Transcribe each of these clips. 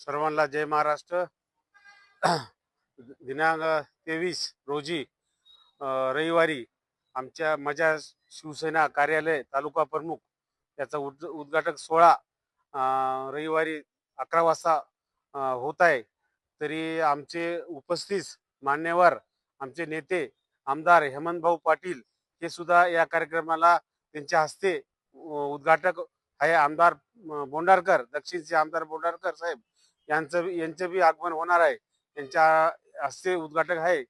सर्वांना जय महाराष्ट्र. दिनांक तेवीस रोजी रविवारी आमच्या माझ्या शिवसेना कार्यालय तालुका प्रमुख याचा उद उद्घाटक सोहळा रविवारी अकरा वाजता होत आहे. तरी आमचे उपस्थित मान्यवर आमचे नेते आमदार हेमंतभाऊ पाटील हे सुद्धा या कार्यक्रमाला त्यांच्या हस्ते उद्घाटक आहे आमदार बोंडारकर दक्षिणचे आमदार बोंडारकर साहेब. यांचं बी- यांचं बी आगमन होणार आहे. त्यांच्या हस्ते उद्घाटक आहे.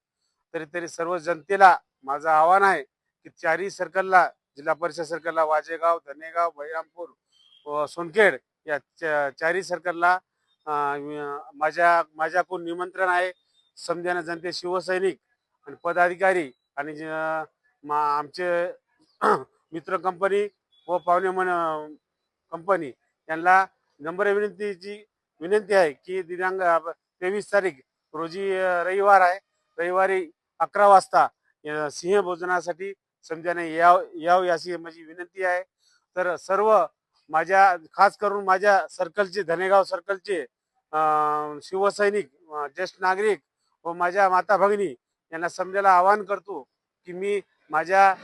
तरी तरी सर्व जनतेला माझं आव्हान आहे की चारही सर्कलला जिल्हा परिषद सर्कलला वाजेगाव धनेगाव बहिरामपूर व सोनखेड या चारही सर्कलला माझ्या माझ्याकडून निमंत्रण आहे. समजाना जनते शिवसैनिक आणि पदाधिकारी आणि ज- मा- आमचे मित्र कंपनी व पाहुणे मन कंपनी यांना नम्र विनंतीची विनंती आहे की दिनांक तेवीस तारीख रोजी रविवार आहे. रविवारी अकरा वाजता सिंह भोजनासाठी समजाने याव याव याची माझी विनंती आहे. तर सर्व माझ्या खास करून माझ्या सर्कलचे धनेगाव सर्कलचे शिवसैनिक ज्येष्ठ नागरिक व माझ्या माता भगिनी यांना समजायला आवाहन करतो की मी माझ्या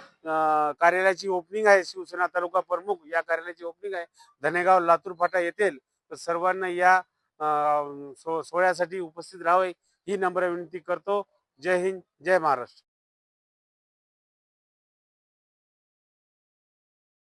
कार्यालयाची ओपनिंग आहे. शिवसेना तालुका प्रमुख या कार्यालयाची ओपनिंग आहे. धनेगाव लातूर फाटा येथील सर्वांना या सो सोहळ्यासाठी उपस्थित राहावे ही नम्र विनंती करतो. जय हिंद जय महाराष्ट्र.